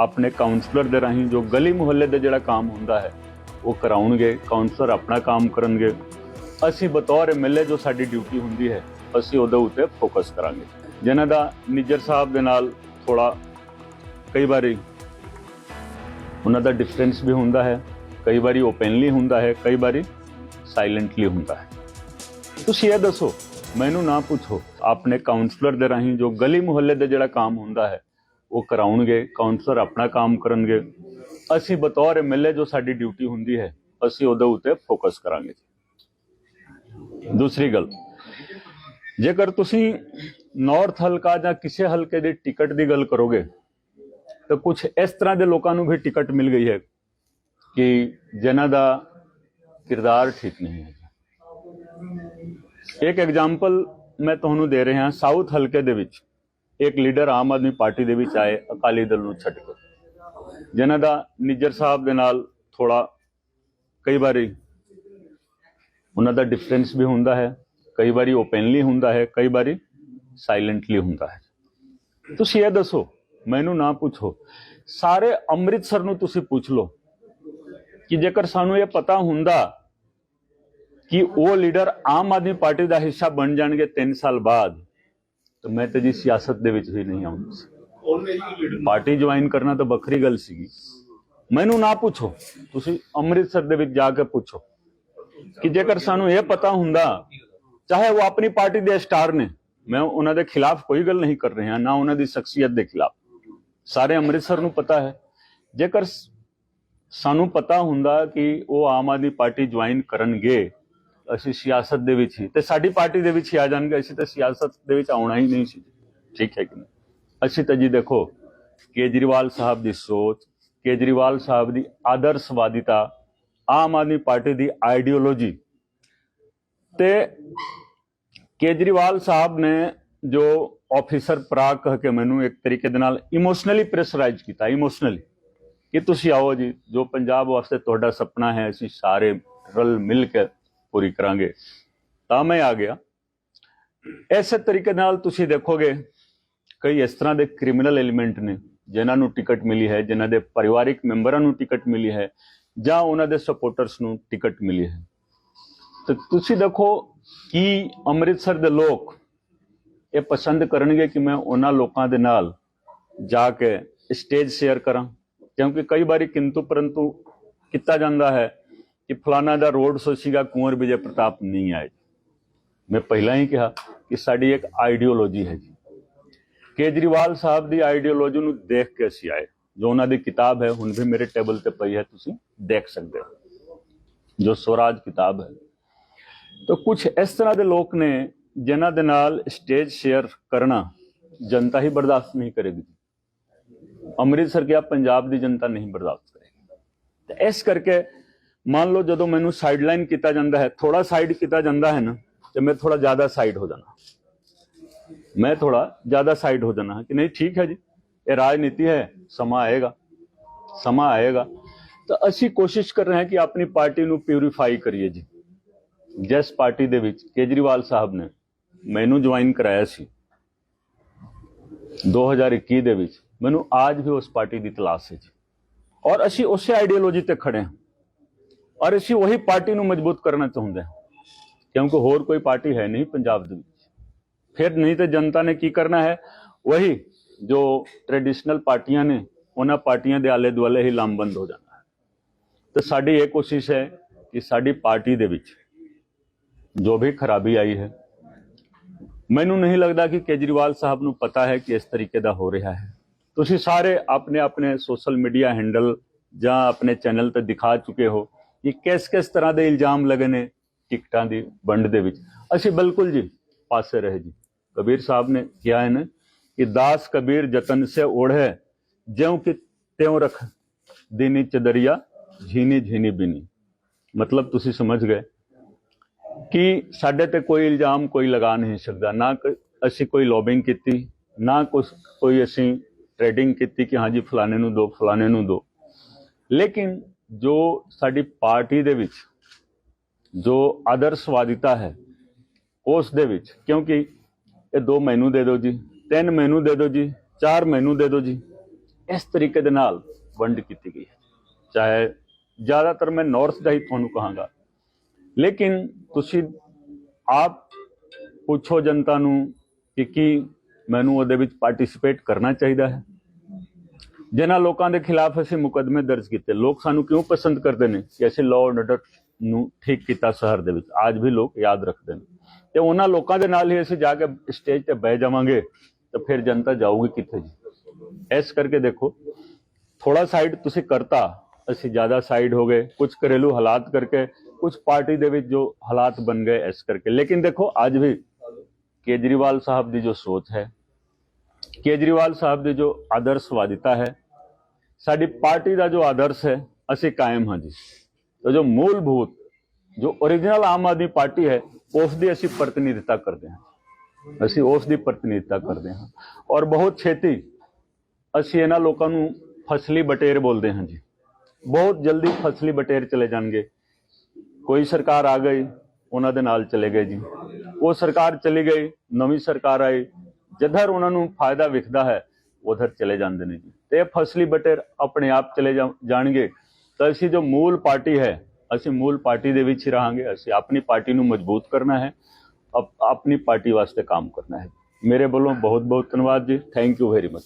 ਆਪਣੇ ਕਾਉਂਸਲਰ ਦੇ ਰਾਹੀਂ ਜੋ ਗਲੀ ਮੁਹੱਲੇ ਦੇ ਜਿਹੜਾ ਕੰਮ ਹੁੰਦਾ ਹੈ ਉਹ ਕਰਾਉਣਗੇ ਕਾਉਂਸਲਰ ਆਪਣਾ ਕੰਮ ਕਰਨਗੇ ਅਸੀਂ ਬਤੌਰ ਐਮਐਲਏ ਜੋ ਸਾਡੀ ਡਿਊਟੀ ਹੁੰਦੀ ਹੈ ਅਸੀਂ ਉਹਦੇ ਉੱਤੇ ਫੋਕਸ ਕਰਾਂਗੇ ਜਿਨ੍ਹਾਂ ਦਾ ਨਿੱਜਰ ਸਾਹਿਬ ਦੇ ਨਾਲ ਥੋੜਾ ਕਈ ਵਾਰੀ ਉਹਨਾਂ ਦਾ ਡਿਫਰੈਂਸ ਵੀ ਹੁੰਦਾ ਹੈ ਕਈ ਵਾਰੀ ਓਪਨਲੀ ਹੁੰਦਾ ਹੈ ਕਈ ਵਾਰੀ ਸਾਇਲੈਂਟਲੀ ਹੁੰਦਾ ਹੈ ਤੁਸੀਂ ਇਹ ਦੱਸੋ ਮੈਨੂੰ ਨਾ ਪੁੱਛੋ ਆਪਣੇ ਕਾਉਂਸਲਰ ਦੇ ਰਾਹੀਂ ਜੋ ਗਲੀ ਮੁਹੱਲੇ ਦੇ ਜਿਹੜਾ ਕੰਮ ਹੁੰਦਾ ਹੈ ਉਹ ਕਰਾਉਣਗੇ ਕਾਉਂਸਲਰ ਆਪਣਾ ਕੰਮ ਕਰਨਗੇ। ਅਸੀਂ ਬਤੌਰ ਐਮਐਲਏ ਜੋ ਸਾਡੀ ਡਿਊਟੀ ਹੁੰਦੀ ਹੈ, ਅਸੀਂ ਉਹਦੇ ਉੱਤੇ ਫੋਕਸ ਕਰਾਂਗੇ ਦੂਸਰੀ ਗੱਲ, ਜੇਕਰ ਤੁਸੀਂ ਨਾਰਥ ਹਲਕਾ ਜਾਂ ਕਿਸੇ ਹਲਕੇ ਦੀ ਟਿਕਟ ਦੀ ਗੱਲ ਕਰੋਗੇ, ਤਾਂ ਕੁਝ ਇਸ ਤਰ੍ਹਾਂ ਦੇ ਲੋਕਾਂ ਨੂੰ ਵੀ ਟਿਕਟ ਮਿਲ ਗਈ ਹੈ ਕਿ ਜਿਨ੍ਹਾਂ ਦਾ ਕਿਰਦਾਰ ਠੀਕ ਨਹੀਂ ਹੈ। ਇੱਕ ਐਗਜ਼ਾਮਪਲ ਮੈਂ ਤੁਹਾਨੂੰ ਦੇ ਰਿਹਾ ਸਾਊਥ ਹਲਕੇ ਦੇ ਵਿੱਚ। ਇੱਕ ਲੀਡਰ ਆਮ ਆਦਮੀ ਪਾਰਟੀ ਦੇ ਵਿੱਚ ਆਏ, ਅਕਾਲੀ ਦਲ ਨੂੰ ਛੱਡ ਕੇ। ਜਿਨ੍ਹਾਂ ਦਾ ਨਿੱਜਰ ਸਾਹਿਬ ਦੇ ਨਾਲ ਥੋੜਾ ਕਈ ਵਾਰੀ ਉਹਨਾਂ ਦਾ ਡਿਫਰੈਂਸ ਵੀ ਹੁੰਦਾ ਹੈ, ਕਈ ਵਾਰੀ ਓਪਨਲੀ ਹੁੰਦਾ ਹੈ, ਕਈ ਵਾਰੀ ਸਾਇਲੈਂਟਲੀ ਹੁੰਦਾ ਹੈ। ਤੁਸੀਂ ਇਹ ਦੱਸੋ, ਮੈਨੂੰ ਨਾ ਪੁੱਛੋ, ਸਾਰੇ ਅੰਮ੍ਰਿਤਸਰ ਨੂੰ ਤੁਸੀਂ ਪੁੱਛ ਲਓ ਕਿ ਜੇਕਰ ਸਾਨੂੰ ਇਹ ਪਤਾ ਹੁੰਦਾ ਕਿ ਉਹ ਲੀਡਰ ਆਮ ਆਦਮੀ ਪਾਰਟੀ ਦਾ ਹਿੱਸਾ ਬਣ ਜਾਣਗੇ 3 ਸਾਲ ਬਾਅਦ ਤਾਂ ਮੈਂ ਤਾਂ ਜੀ ਸਿਆਸਤ ਦੇ ਵਿੱਚ ਵੀ ਨਹੀਂ ਆਉਂਦਾ ਸੀ। ਪਾਰਟੀ ਜੁਆਇਨ ਕਰਨਾ ਤਾਂ ਵੱਖਰੀ ਗੱਲ ਸੀਗੀ। ਮੈਨੂੰ ਨਾ ਪੁੱਛੋ ਤੁਸੀਂ ਅੰਮ੍ਰਿਤਸਰ ਦੇ ਵਿੱਚ ਜਾ ਕੇ ਪੁੱਛੋ ਕਿ ਜੇਕਰ ਸਾਨੂੰ ਇਹ ਪਤਾ ਹੁੰਦਾ ਚਾਹੇ ਉਹ ਆਪਣੀ ਪਾਰਟੀ ਦੇ ਸਟਾਰ ਨੇ ਮੈਂ ਉਹਨਾਂ ਦੇ ਖਿਲਾਫ ਕੋਈ ਗੱਲ ਨਹੀਂ ਕਰ ਰਿਹਾ ਨਾ ਉਹਨਾਂ ਦੀ ਸ਼ਖਸੀਅਤ ਦੇ ਖਿਲਾਫ। ਸਾਰੇ ਅੰਮ੍ਰਿਤਸਰ ਨੂੰ ਪਤਾ ਹੈ। ਜੇਕਰ ਸਾਨੂੰ ਪਤਾ ਹੁੰਦਾ ਕਿ ਉਹ ਆਮ ਆਦਮੀ ਪਾਰਟੀ ਜੁਆਇਨ ਕਰਨਗੇ ਅਸੀਂ ਸਿਆਸਤ ਦੇ ਵਿੱਚ ਹੀ, ਤੇ ਸਾਡੀ ਪਾਰਟੀ ਦੇ ਵਿੱਚ ਹੀ ਆ ਜਾਣਗੇ, ਅਸੀਂ ਤਾਂ ਸਿਆਸਤ ਦੇ ਵਿੱਚ ਆਉਣਾ ਹੀ ਨਹੀਂ ਸੀ। ਠੀਕ ਹੈ ਕਿ ਨਹੀਂ? ਅਸੀਂ ਤਾਂ ਜੀ ਦੇਖੋ, ਕੇਜਰੀਵਾਲ ਸਾਹਿਬ ਦੀ ਸੋਚ, ਕੇਜਰੀਵਾਲ ਸਾਹਿਬ ਦੀ ਆਦਰਸ਼ਵਾਦੀਤਾ, ਆਮ ਆਦਮੀ ਪਾਰਟੀ ਦੀ ਆਈਡੀਓਲੋਜੀ। ਤੇ ਕੇਜਰੀਵਾਲ ਸਾਹਿਬ ਨੇ ਜੋ ਆਫੀਸਰ ਪ੍ਰਾਗ ਕਹਿ ਕੇ ਮੈਨੂੰ ਇੱਕ ਤਰੀਕੇ ਦੇ ਨਾਲ ਇਮੋਸ਼ਨਲੀ ਪ੍ਰੈਸ਼ਰਾਈਜ਼ ਕੀਤਾ ਇਮੋਸ਼ਨਲੀ ਕਿ ਤੁਸੀਂ ਆਓ ਜੀ, ਜੋ ਪੰਜਾਬ ਵਾਸਤੇ ਤੁਹਾਡਾ ਸੁਪਨਾ ਹੈ, ਅਸੀਂ ਸਾਰੇ ਰਲ ਮਿਲ ਕੇ ਪੂਰੀ ਕਰਾਂਗੇ। ਤਾਂ ਮੈਂ ਆ ਗਿਆ। ਇਸੇ ਤਰੀਕੇ ਨਾਲ ਤੁਸੀਂ ਦੇਖੋਗੇ, ਕਈ ਇਸ ਤਰ੍ਹਾਂ ਦੇ ਕ੍ਰਿਮੀਨਲ ਐਲੀਮੈਂਟ ਨੇ, ਜਿਨ੍ਹਾਂ ਨੂੰ ਟਿਕਟ ਮਿਲੀ ਹੈ, ਜਿਨ੍ਹਾਂ ਦੇ ਪਰਿਵਾਰਿਕ ਮੈਂਬਰਾਂ ਨੂੰ ਟਿਕਟ ਮਿਲੀ ਹੈ, ਜਾਂ ਉਹਨਾਂ ਦੇ ਸਪੋਰਟਰਸ ਨੂੰ ਟਿਕਟ ਮਿਲੀ ਹੈ। ਤੇ ਤੁਸੀਂ ਦੇਖੋ ਕਿ ਅੰਮ੍ਰਿਤਸਰ ਦੇ ਲੋਕ ਇਹ ਪਸੰਦ ਕਰਨਗੇ ਕਿ ਮੈਂ ਉਹਨਾਂ ਲੋਕਾਂ ਦੇ ਨਾਲ ਜਾ ਕੇ ਸਟੇਜ ਸ਼ੇਅਰ ਕਰਾਂ। ਕਿਉਂਕਿ ਕਈ ਵਾਰੀ ਕਿੰਤੂ ਪਰੰਤੂ ਕੀਤਾ ਜਾਂਦਾ ਹੈ ਕਿ ਫਲਾਣਾ ਦਾ ਰੋਡ ਸ਼ੋ ਸੀਗਾ, ਕੁੰਵਰ ਵਿਜੇ ਪ੍ਰਤਾਪ ਨਹੀਂ ਆਏ। ਮੈਂ ਪਹਿਲਾਂ ਹੀ ਕਿਹਾ ਕਿ ਸਾਡੀ ਇੱਕ ਆਈਡੀਓਲੋਜੀ ਹੈ ਜੀ। ਕੇਜਰੀਵਾਲ ਸਾਹਿਬ ਦੀ ਆਈਡੀਓਲੋਜੀ ਨੂੰ ਦੇਖ ਕੇ ਅਸੀਂ ਆਏ। ਜੋ ਉਹਨਾਂ ਦੀ ਕਿਤਾਬ ਹੈ, ਹੁਣ ਵੀ ਮੇਰੇ ਟੇਬਲ ਤੇ ਪਈ ਹੈ, ਤੁਸੀਂ ਦੇਖ ਸਕਦੇ ਹੋ। ਜੋ ਸਵਰਾਜ ਕਿਤਾਬ ਹੈ। ਤਾਂ ਕੁਝ ਇਸ ਤਰ੍ਹਾਂ ਦੇ ਲੋਕ ਨੇ ਜਿਨ੍ਹਾਂ ਦੇ ਨਾਲ ਸਟੇਜ ਸ਼ੇਅਰ ਕਰਨਾ ਜਨਤਾ ਹੀ ਬਰਦਾਸ਼ਤ ਨਹੀਂ ਕਰੇਗੀ ਅੰਮ੍ਰਿਤਸਰ ਗਿਆ, ਪੰਜਾਬ ਦੀ ਜਨਤਾ ਨਹੀਂ ਬਰਦਾਸ਼ਤ ਕਰੇਗੀ। ਤੇ ਇਸ ਕਰਕੇ ਮੰਨ ਲਓ ਜਦੋਂ ਮੈਨੂੰ ਸਾਈਡ ਲਾਈਨ ਕੀਤਾ ਜਾਂਦਾ ਹੈ ਥੋੜਾ ਸਾਈਡ ਕੀਤਾ ਜਾਂਦਾ ਹੈ ਨਾ, ਤੇ ਮੈਂ ਥੋੜਾ ਜ਼ਿਆਦਾ ਸਾਈਡ ਹੋ ਜਾਣਾ ਮੈਂ ਥੋੜਾ ਜ਼ਿਆਦਾ ਸਾਈਡ ਹੋ ਜਾਣਾ ਕਿ ਨਹੀਂ, ਠੀਕ ਹੈ ਜੀ। ਇਹ ਰਾਜਨੀਤੀ ਹੈ, ਸਮਾਂ ਆਏਗਾ ਸਮਾਂ ਆਏਗਾ। ਤਾਂ ਅਸੀਂ ਕੋਸ਼ਿਸ਼ ਕਰ ਰਹੇ ਹਾਂ ਕਿ ਆਪਣੀ ਪਾਰਟੀ ਨੂੰ ਪਿਊਰੀਫਾਈ ਕਰੀਏ ਜੀ। ਜਿਸ ਪਾਰਟੀ ਦੇ ਵਿੱਚ ਕੇਜਰੀਵਾਲ ਸਾਹਿਬ ਨੇ ਮੈਨੂੰ ਜੁਆਇਨ ਕਰਾਇਆ ਸੀ 2021 ਦੇ ਵਿੱਚ, ਮੈਨੂੰ ਅੱਜ ਵੀ ਉਸ ਪਾਰਟੀ ਦੀ ਤਲਾਸ਼ ਹੈ ਜੀ। ਔਰ ਅਸੀਂ ਉਸੇ ਆਈਡੀਓਲੋਜੀ ਤੇ ਖੜੇ ਹਾਂ। ਔਰ ਅਸੀਂ ਉਹੀ ਪਾਰਟੀ ਨੂੰ ਮਜ਼ਬੂਤ ਕਰਨਾ ਚਾਹੁੰਦੇ ਹਾਂ। ਕਿਉਂਕਿ ਹੋਰ ਕੋਈ ਪਾਰਟੀ ਹੈ ਨਹੀਂ ਪੰਜਾਬ ਦੇ ਵਿੱਚ। ਫਿਰ ਨਹੀਂ ਤੇ ਜਨਤਾ ਨੇ ਕੀ ਕਰਨਾ ਹੈ? ਵਹੀ ਜੋ ਟ੍ਰੈਡੀਸ਼ਨਲ ਪਾਰਟੀਆਂ ਨੇ, ਉਹਨਾਂ ਪਾਰਟੀਆਂ ਦੇ ਆਲੇ ਦੁਆਲੇ ਹੀ ਲਾਮਬੰਦ ਹੋ ਜਾਣਾ ਹੈ। ਤੇ ਸਾਡੀ ਇਹ ਕੋਸ਼ਿਸ਼ ਹੈ ਕਿ ਸਾਡੀ ਪਾਰਟੀ ਦੇ ਵਿੱਚ ਜੋ ਵੀ ਖਰਾਬੀ ਆਈ ਹੈ, ਮੈਨੂੰ ਨਹੀਂ ਲੱਗਦਾ ਕਿ ਕੇਜਰੀਵਾਲ ਸਾਹਿਬ ਨੂੰ ਪਤਾ ਹੈ ਕਿ ਇਸ ਤਰੀਕੇ ਦਾ ਹੋ ਰਿਹਾ ਹੈ। ਤੁਸੀਂ ਸਾਰੇ ਆਪਣੇ ਆਪਣੇ ਸੋਸ਼ਲ ਮੀਡੀਆ ਹੈਂਡਲ ਜਾਂ ਆਪਣੇ ਚੈਨਲ ਤੇ ਦਿਖਾ ਚੁੱਕੇ ਹੋ। ਕਿ ਕਿਸ ਕਿਸ ਤਰ੍ਹਾਂ ਦੇ ਇਲਜ਼ਾਮ ਲੱਗੇ ਨੇ ਟਿਕਟਾਂ ਦੀ ਵੰਡ ਦੇ ਵਿੱਚ। ਅਸੀਂ ਬਿਲਕੁਲ ਜੀ ਪਾਸੇ ਰਹੇ ਜੀ। ਕਬੀਰ ਸਾਹਿਬ ਨੇ ਕਿਹਾ ਹੈ ਨਾ ਕਿ ਦਾਸ ਕਬੀਰ ਜਤਨ ਸੇ ਓढ़े ਜਿਉ ਕਿ ਤਿਉ ਰਖ ਦਿਨੀ ਚਦਰੀਆ, ਝੀਨੀ ਝੀਨੀ ਬਿਨੀ। ਮਤਲਬ ਤੁਸੀਂ ਸਮਝ ਗਏ ਕਿ ਸਾਡੇ ਤੇ ਕੋਈ ਇਲਜ਼ਾਮ ਕੋਈ ਲਗਾ ਨਹੀਂ ਸਕਦਾ। ਨਾ ਕੋਈ- ਅਸੀਂ ਕੋਈ ਲੌਬਿੰਗ ਕੀਤੀ, ਨਾ ਕੁਛ ਕੋਈ ਅਸੀਂ ਟ੍ਰੇਡਿੰਗ ਕੀਤੀ ਕਿ ਹਾਂਜੀ ਫਲਾਣੇ ਨੂੰ ਦੋ, ਫਲਾਣੇ ਨੂੰ ਦੋ। ਲੇਕਿਨ ਜੋ ਸਾਡੀ ਪਾਰਟੀ ਦੇ ਵਿੱਚ ਜੋ ਆਦਰਸ਼ਵਾਦੀਤਾ ਹੈ, ਉਸ ਦੇ ਵਿੱਚ, ਕਿਉਂਕਿ ਇਹ ਦੋ ਮੈਨੂੰ ਦੇ ਦਿਓ ਜੀ, ਤਿੰਨ ਮੈਨੂੰ ਦੇ ਦਿਓ ਜੀ, ਚਾਰ ਮੈਨੂੰ ਦੇ ਦਿਓ ਜੀ, ਇਸ ਤਰੀਕੇ ਦੇ ਨਾਲ ਵੰਡ ਕੀਤੀ ਗਈ ਹੈ। ਚਾਹੇ ਜ਼ਿਆਦਾਤਰ ਮੈਂ ਨਾਰਥ ਦਾ ਹੀ ਤੁਹਾਨੂੰ ਕਹਾਂਗਾ। ਲੇਕਿਨ ਤੁਸੀਂ ਆਪ ਪੁੱਛੋ ਜਨਤਾ ਨੂੰ ਕਿ ਕੀ ਮੈਨੂੰ ਉਹਦੇ ਵਿੱਚ ਪਾਰਟਿਸਿਪੇਟ ਕਰਨਾ ਚਾਹੀਦਾ ਹੈ। ਜਿਨ੍ਹਾਂ ਲੋਕਾਂ ਦੇ ਖਿਲਾਫ ਅਸੀਂ ਮੁਕੱਦਮੇ ਦਰਜ ਕੀਤੇ। ਲੋਕ ਸਾਨੂੰ ਕਿਉਂ ਪਸੰਦ ਕਰਦੇ ਨੇ ਕਿ ਅਸੀਂ ਲਾਅ ਐਂਡ ਆਰਡਰ ਨੂੰ ਠੀਕ ਕੀਤਾ ਸ਼ਹਿਰ ਦੇ ਵਿੱਚ? ਅੱਜ ਵੀ ਲੋਕ ਯਾਦ ਰੱਖਦੇ ਨੇ। ਤੇ ਉਹਨਾਂ ਲੋਕਾਂ ਦੇ ਨਾਲ ਹੀ ਅਸੀਂ ਜਾ ਕੇ ਸਟੇਜ ਤੇ ਬਹਿ ਜਾਵਾਂਗੇ, ਤਾਂ ਫਿਰ ਜਨਤਾ ਜਾਊਗੀ ਕਿੱਥੇ ਜੀ? ਇਸ ਕਰਕੇ ਦੇਖੋ ਥੋੜਾ ਸਾਈਡ ਤੁਸੀਂ ਕਰਤਾ, ਅਸੀਂ ਜ਼ਿਆਦਾ ਸਾਈਡ ਹੋ ਗਏ। ਕੁਝ ਘਰੇਲੂ ਹਾਲਾਤ ਕਰਕੇ ਕੁਝ ਪਾਰਟੀ ਦੇ ਵਿੱਚ ਜੋ ਹਾਲਾਤ ਬਣ ਗਏ ਇਸ ਕਰਕੇ। ਲੇਕਿਨ ਦੇਖੋ, ਅੱਜ ਵੀ ਕੇਜਰੀਵਾਲ ਸਾਹਿਬ ਦੀ ਜੋ ਸੋਚ ਹੈ ਕੇਜਰੀਵਾਲ ਸਾਹਿਬ ਦੀ ਜੋ ਆਦਰਸ਼ਵਾदिता ਹੈ, ਸਾਡੀ ਪਾਰਟੀ ਦਾ ਜੋ ਆਦਰਸ਼ ਹੈ, ਅਸੀਂ ਕਾਇਮ ਹਾਂ ਜੀ। ਤਾਂ ਜੋ ਮੂਲਭੂਤ, ਜੋ origignal ਆਮ ਆਦਮੀ ਪਾਰਟੀ ਹੈ, ਉਸ ਦੀ ਅਸੀਂ ਪ੍ਰਤੀਨਿਧਤਾ ਕਰਦੇ ਹਾਂ। ਅਸੀਂ ਉਸ ਦੀ ਪ੍ਰਤੀਨਿਧਤਾ ਕਰਦੇ ਹਾਂ। ਔਰ ਬਹੁਤ ਛੇਤੀ ਅਸੀਂ ਇਹਨਾਂ ਲੋਕਾਂ ਨੂੰ ਫਸਲੀ ਬਟੇਰ ਬੋਲਦੇ ਹਾਂ ਜੀ। ਬਹੁਤ ਜਲਦੀ ਫਸਲੀ ਬਟੇਰ ਚਲੇ ਜਾਣਗੇ। ਕੋਈ ਸਰਕਾਰ ਆ ਗਈ, ਉਹਨਾਂ ਦੇ ਨਾਲ ਚਲੇ ਗਏ ਜੀ। ਉਹ ਸਰਕਾਰ ਚਲੀ ਗਈ, ਨਵੀਂ ਸਰਕਾਰ ਆਈ ਜਿੱਧਰ ਉਹਨਾਂ ਨੂੰ ਫਾਇਦਾ ਵਿਖਦਾ ਹੈ, ਉਧਰ ਚਲੇ ਜਾਂਦੇ ਨੇ ਜੀ। ਤੇ ਇਹ ਫਸਲੀ ਬਟੇਰ ਆਪਣੇ ਆਪ ਚਲੇ ਜਾਣਗੇ। ਤਾਂ ਅਸੀਂ ਜੋ ਮੂਲ ਪਾਰਟੀ ਹੈ, ਅਸੀਂ ਮੂਲ ਪਾਰਟੀ ਦੇ ਵਿੱਚ ਹੀ ਰਹਾਂਗੇ। ਅਸੀਂ ਆਪਣੀ ਪਾਰਟੀ ਨੂੰ ਮਜ਼ਬੂਤ ਕਰਨਾ ਹੈ, ਅਪ- ਆਪਣੀ ਪਾਰਟੀ ਵਾਸਤੇ ਕੰਮ ਕਰਨਾ ਹੈ। ਮੇਰੇ ਵੱਲੋਂ ਬਹੁਤ ਬਹੁਤ ਧੰਨਵਾਦ ਜੀ। Thank you very much